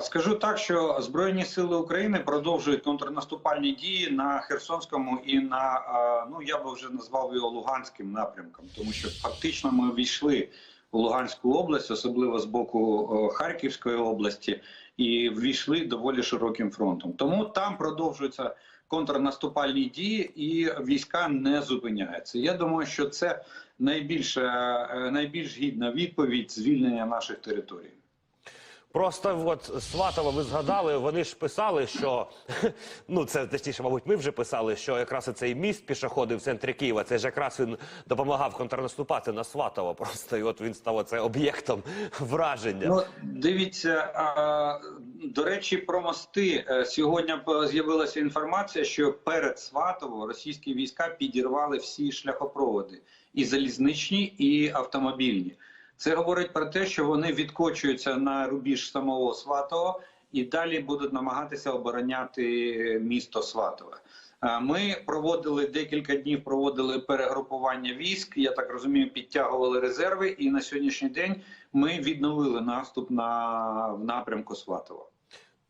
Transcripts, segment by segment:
Скажу так, що Збройні сили України продовжують контрнаступальні дії на Херсонському і на е, ну я би вже назвав його Луганським напрямком, тому що фактично ми війшли у Луганську область, особливо з боку е, Харківської області, і ввійшли доволі широким фронтом. Тому там продовжуються контрнаступальні дії, і війська не зупиняються. Я думаю, що це найбільша е, найбільш гідна відповідь звільнення наших територій. Просто от Сватова ви згадали, вони ж писали, що ну це точніше, мабуть, ми вже писали, що якраз цей міст пішоходи в центрі Києва, це ж якраз він допомагав контрнаступати на Сватово. Просто і от він став оце об'єктом враження. Ну, дивіться, а, до речі, про мости Е, сьогодні з'явилася інформація, що перед Сватово російські війська підірвали всі шляхопроводи і залізничні, і автомобільні. Це говорить про те, що вони відкочуються на рубіж самого Сватова і далі будуть намагатися обороняти місто Сватове. Е, Ми проводили декілька днів, проводили перегрупування військ. Я так розумію, підтягували резерви, і на сьогоднішній день ми відновили наступ на в напрямку Сватова.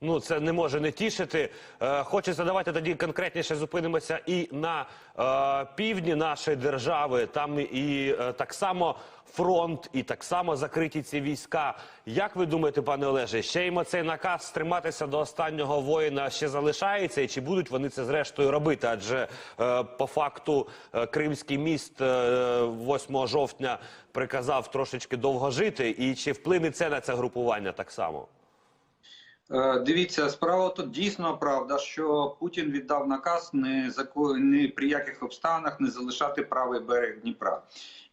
Ну, це не може не тішити. Е, хочеться давайте тоді конкретніше зупинимося і на е, півдні нашої держави. Там і е, так само фронт, і так само закриті ці війська. Як ви думаєте, пане Олеже, ще їм цей наказ стриматися до останнього воїна ще залишається, і чи будуть вони це зрештою робити? Адже по факту Кримський міст е, 8 жовтня приказав трошечки довго жити, і чи вплине це на це групування так само? Е, Дивіться, справа тут дійсно правда, що Путін віддав наказ не за ко- при яких обставинах не залишати правий берег Дніпра,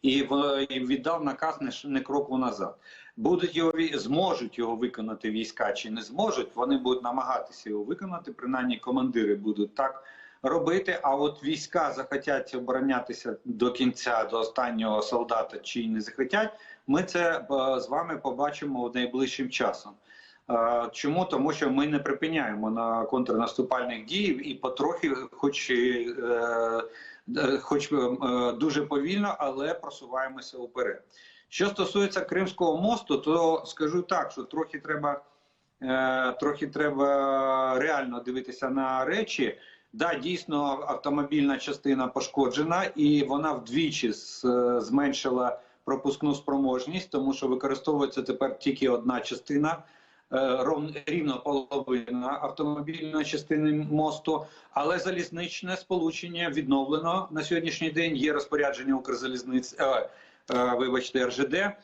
і в- віддав наказ не, кроку назад. Будуть його зможуть його виконати війська чи не зможуть. Вони будуть намагатися його виконати. Принаймні, командири будуть так робити. А от війська захотять оборонятися до кінця, до останнього солдата, чи не захотять. Ми це е, з вами побачимо найближчим часом. Чому тому, що ми не припиняємо на контрнаступальних дій і потрохи, хоч е, е, хоч е, дуже повільно, але просуваємося вперед. Що стосується Кримського мосту, то скажу так, що трохи треба, трохи треба реально дивитися на речі. Да, дійсно, автомобільна частина пошкоджена, і вона вдвічі зменшила пропускну спроможність, тому що використовується тепер тільки одна частина рівно половина автомобільної частини мосту, але залізничне сполучення відновлено на сьогоднішній день. Є розпорядження Укрзалізниць, е, е, вибачте, РЖД. е,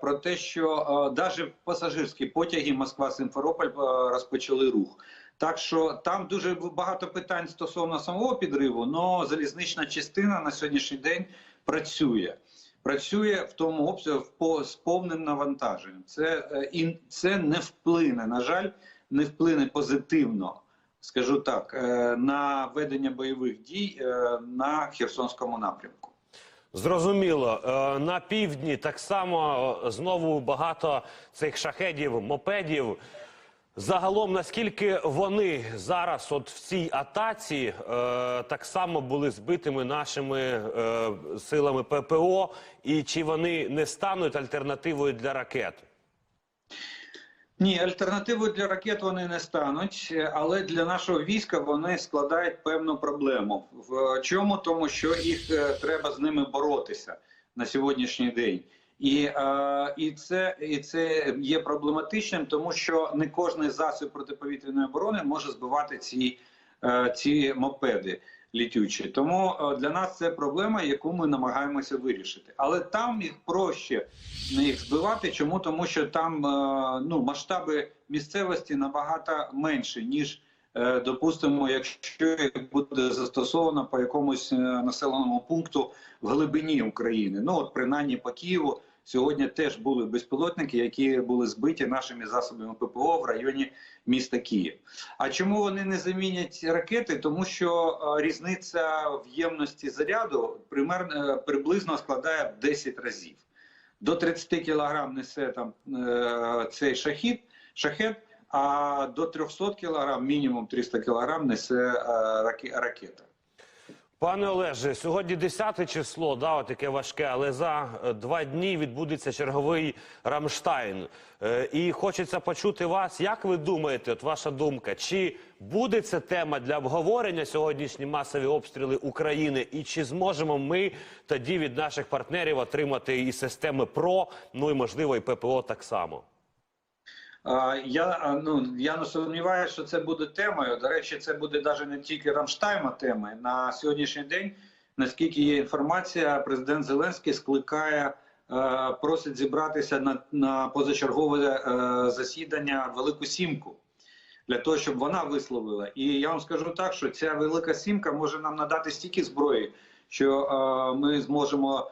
Про те, що навіть пасажирські потяги Москва-Симферополь е, розпочали рух. Так що там дуже багато питань стосовно самого підриву, але залізнична частина на сьогоднішній день працює. Працює в тому обсязі в по- з повним навантаженням. Це е, і це не вплине, на жаль, не вплине позитивно, скажу так, е, на ведення бойових дій е, на Херсонському напрямку. Зрозуміло, на півдні так само знову багато цих шахедів, мопедів. Загалом, наскільки вони зараз, от в цій атаці, е, так само були збитими нашими е, силами ППО, і чи вони не стануть альтернативою для ракет? Ні, альтернативою для ракет вони не стануть, е, але для нашого війська вони складають певну проблему. В чому? Тому що їх е, треба з ними боротися на сьогоднішній день. І, е, і, це, і це є проблематичним, тому що не кожний засіб протиповітряної оборони може збивати ці, е, ці мопеди літючі. Тому е, для нас це проблема, яку ми намагаємося вирішити. Але там їх проще не їх збивати. Чому? Тому що там е, ну, масштаби місцевості набагато менші, ніж, е, допустимо, якщо їх буде застосовано по якомусь е, населеному пункту в глибині України. Ну, от принаймні по Києву. Сьогодні теж були безпілотники, які були збиті нашими засобами ППО в районі міста Київ. А чому вони не замінять ракети? Тому що е, різниця в ємності заряду примерно е, приблизно складає в 10 разів. До 30 кг несе там е, цей шахід, шахет, а до 300 кг, мінімум 300 кг несе ракета. Пане Олеже, сьогодні 10 число, да, от таке важке, але за е, два дні відбудеться черговий Рамштайн. Е, І хочеться почути вас, як ви думаєте, от ваша думка, чи буде це тема для обговорення сьогоднішні масові обстріли України, і чи зможемо ми тоді від наших партнерів отримати і системи ПРО, ну і можливо і ППО так само? Я ну я не сумніваюся, що це буде темою. До речі, це буде навіть не тільки Рамштайма темою. На сьогоднішній день, наскільки є інформація, президент Зеленський скликає, е, просить зібратися на, на позачергове е, засідання Велику Сімку для того, щоб вона висловила. І я вам скажу так, що ця велика сімка може нам надати стільки зброї, що е, ми зможемо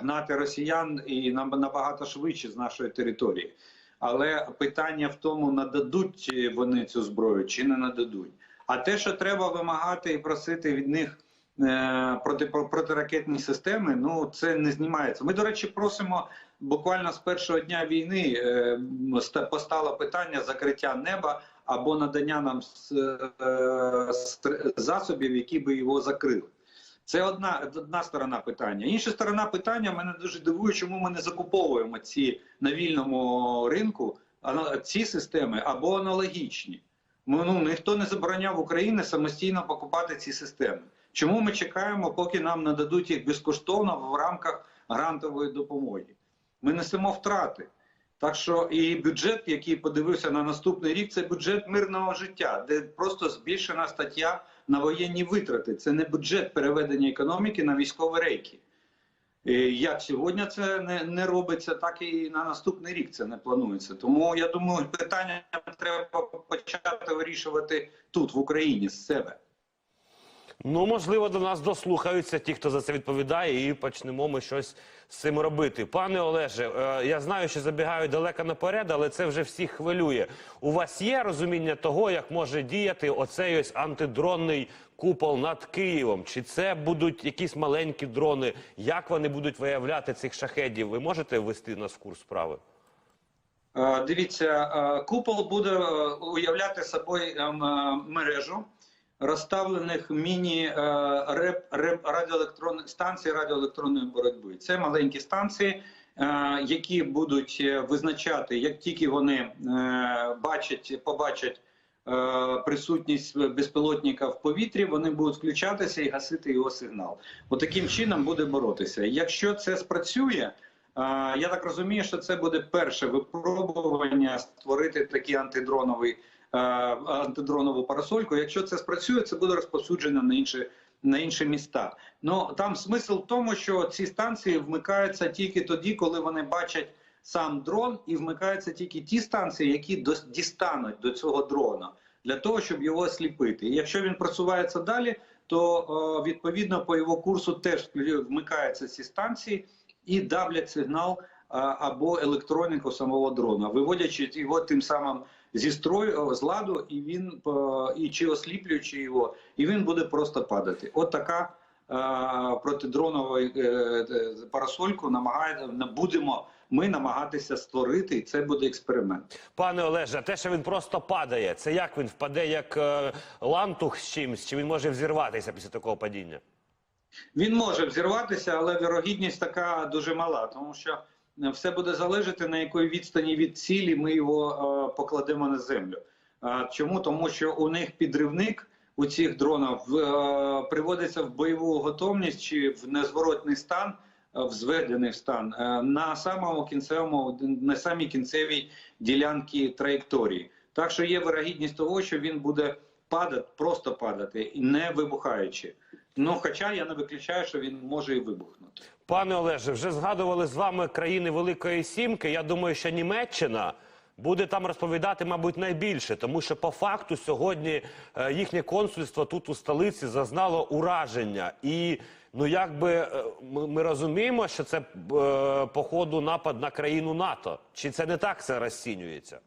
гнати росіян і нам набагато швидше з нашої території. Але питання в тому, нададуть вони цю зброю чи не нададуть. А те, що треба вимагати і просити від них е, проти, протиракетні системи, ну це не знімається. Ми, до речі, просимо буквально з першого дня війни е, ста- постало питання закриття неба або надання нам е, засобів, які би його закрили. Це одна, одна сторона питання. Інша сторона питання мене дуже дивує, чому ми не закуповуємо ці на вільному ринку ці системи або аналогічні. Ми, ну, ніхто не забороняв Україні самостійно покупати ці системи. Чому ми чекаємо, поки нам нададуть їх безкоштовно в рамках грантової допомоги? Ми несемо втрати. Так що і бюджет, який подивився на наступний рік, це бюджет мирного життя, де просто збільшена стаття на воєнні витрати. Це не бюджет переведення економіки на військові рейки. І Як сьогодні це не, не робиться, так і на наступний рік це не планується. Тому я думаю, питання треба почати вирішувати тут, в Україні, з себе. Ну, можливо, до нас дослухаються ті, хто за це відповідає, і почнемо ми щось з цим робити. Пане Олеже, е, я знаю, що забігаю далеко наперед, але це вже всіх хвилює. У вас є розуміння того, як може діяти оцей ось антидронний купол над Києвом? Чи це будуть якісь маленькі дрони? Як вони будуть виявляти цих шахедів? Ви можете ввести нас в курс справи? Е, Дивіться, е, купол буде уявляти собою ем, мережу розставлених міні е, реп, станцій радіоелектронної боротьби. Це маленькі станції, е, які будуть е, визначати, як тільки вони е, бачать, побачать присутність безпілотника в повітрі, вони будуть включатися і гасити його сигнал. Отаким чином буде боротися. Якщо це спрацює. Я так розумію, що це буде перше випробування створити такий антидроновий антидронову парасольку. Якщо це спрацює, це буде розповсюджено на інші на інші міста. Ну там смисл в тому, що ці станції вмикаються тільки тоді, коли вони бачать сам дрон, і вмикаються тільки ті станції, які дос- дістануть до цього дрона для того, щоб його осліпити. І якщо він просувається далі, то е, відповідно по його курсу теж вмикаються ці станції і давлять сигнал а, або електроніку самого дрона, виводячи його тим самим зі строю з ладу, і він е, і чи осліплюючи його, і він буде просто падати. От така е, протидронова е, е, парасольку намагає будемо ми намагатися створити, і це буде експеримент. Пане Олеже, те, що він просто падає, це як він впаде як е, лантух з чимсь, чи він може взірватися після такого падіння? Він може взірватися, але вірогідність така дуже мала, тому що е, все буде залежати на якої відстані від цілі ми його е, покладемо на землю. А чому? Тому що у них підривник у цих дронів е, приводиться в бойову готовність чи в незворотний стан, е, в зведений стан е, на самому кінцевому, на самій кінцевій ділянці траєкторії. Так що є вирогідність того, що він буде падати, просто падати, не вибухаючи. Ну, хоча я не виключаю, що він може і вибухнути. Пане Олеже, вже згадували з вами країни Великої Сімки. Я думаю, що Німеччина буде там розповідати, мабуть, найбільше, тому що по факту сьогодні е, їхнє консульство тут у столиці зазнало ураження. І ну якби е, ми, розуміємо, що це е, по ходу напад на країну НАТО. Чи це не так це розцінюється?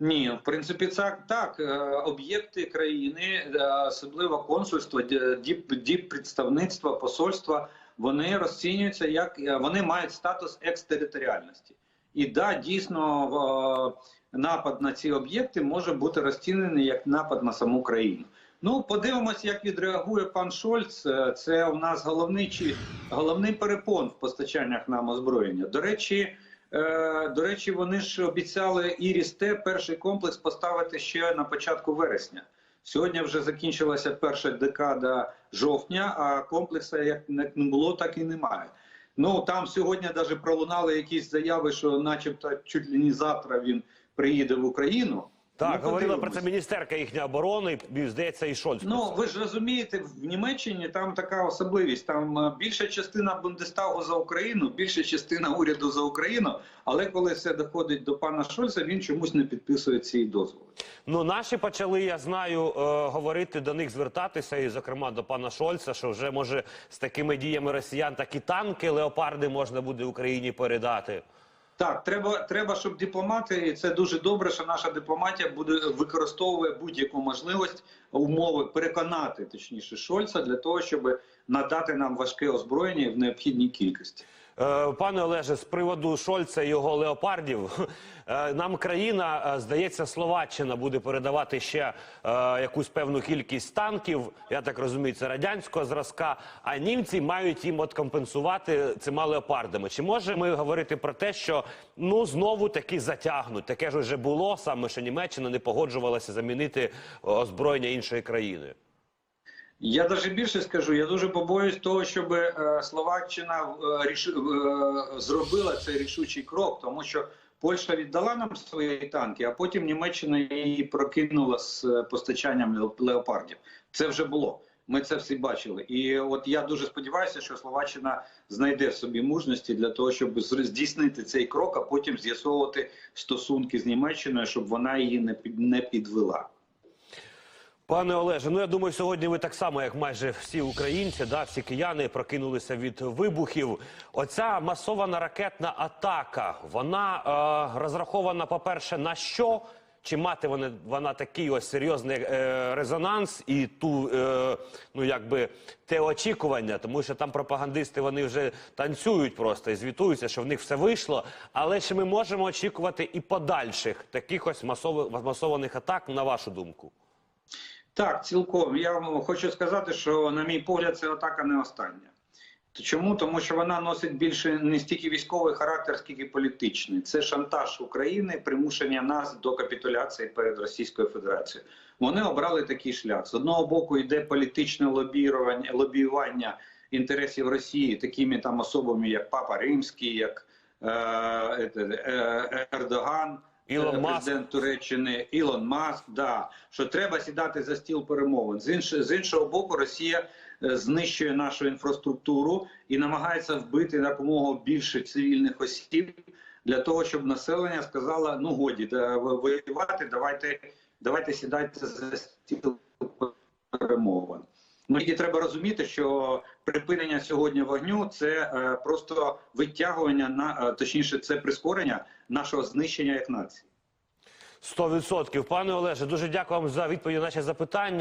Ні, в принципі, це так. Об'єкти країни, особливо консульство, діп, діп представництва, посольства, вони розцінюються як е, вони мають статус екстериторіальності. І да, дійсно, е, напад на ці об'єкти може бути розцінений як напад на саму країну. Ну, подивимось, як відреагує пан Шольц. Е, Це у нас головний чи головний перепон в постачаннях нам озброєння. До речі, е, до речі, вони ж обіцяли Іріс-Т перший комплекс поставити ще на початку вересня. Сьогодні вже закінчилася перша декада жовтня, а комплекса як не було, так і немає. Ну там сьогодні навіть пролунали якісь заяви, що, начебто, чуть ли не завтра він приїде в Україну. Так, Ну, говорила про це міністерка їхня оборони, і, здається, і Шольц. Ну ви ж розумієте, в Німеччині там така особливість. Там е, більша частина Бундестагу за Україну, більша частина уряду за Україну. Але коли все доходить до пана Шольца, він чомусь не підписує ці дозволи. Ну, наші почали, я знаю, е, говорити до них, звертатися, і, зокрема, до пана Шольца, що вже може з такими діями росіян такі танки, леопарди можна буде Україні передати. Так, треба, треба, щоб дипломати, і це дуже добре, що наша дипломатія буде використовує будь-яку можливість умови переконати, точніше, Шольца для того, щоб надати нам важке озброєння в необхідній кількості. Е, Пане Олеже, з приводу Шольца і його леопардів, е, нам країна, е, здається, Словаччина буде передавати ще якусь певну кількість танків. Я так розумію, це радянського зразка. А німці мають їм от компенсувати цими леопардами. Чи можемо ми говорити про те, що ну знову таки затягнуть? Таке ж вже було саме, що Німеччина не погоджувалася замінити озброєння іншої країни. Я навіть більше скажу, я дуже побоююсь того, щоб е, Словаччина е, е, зробила цей рішучий крок, тому що Польща віддала нам свої танки, а потім Німеччина її прокинула з постачанням ле- леопардів. Це вже було. Ми це всі бачили. І от я дуже сподіваюся, що Словаччина знайде в собі мужності для того, щоб здійснити цей крок, а потім з'ясовувати стосунки з Німеччиною, щоб вона її не підвела. Пане Олеже, ну я думаю, сьогодні ви так само, як майже всі українці, да, всі кияни прокинулися від вибухів. Оця масована ракетна атака, вона е, розрахована, по-перше, на що? Чи мати вона, вона такий ось серйозний е, резонанс і ту, е, ну якби те очікування, тому що там пропагандисти вони вже танцюють просто і звітуються, що в них все вийшло. Але чи ми можемо очікувати і подальших таких ось масових масованих атак, на вашу думку? Так, цілком. Я вам хочу сказати, що, на мій погляд, це атака не остання. Чому? Тому що вона носить більше не стільки військовий характер, скільки політичний. Це шантаж України, примушення нас до капітуляції перед Російською Федерацією. Вони обрали такий шлях. З одного боку йде політичне лобіювання, лобіювання інтересів Росії такими там особами, як Папа Римський, як е, е, е, Ердоган. Ілон Маск. президент Туреччини Ілон Маск, да що треба сідати за стіл перемовин. З іншого, з іншого боку, Росія е, знищує нашу інфраструктуру і намагається вбити якомога більше цивільних осіб для того, щоб населення сказало: ну годі да, воювати, давайте, давайте сідайте за стіл перемовин. Ну тільки треба розуміти, що припинення сьогодні вогню це е, просто витягування на е, точніше, це прискорення нашого знищення як нації. Сто відсотків. Пане Олеже, дуже дякую вам за відповідь на наші запитання.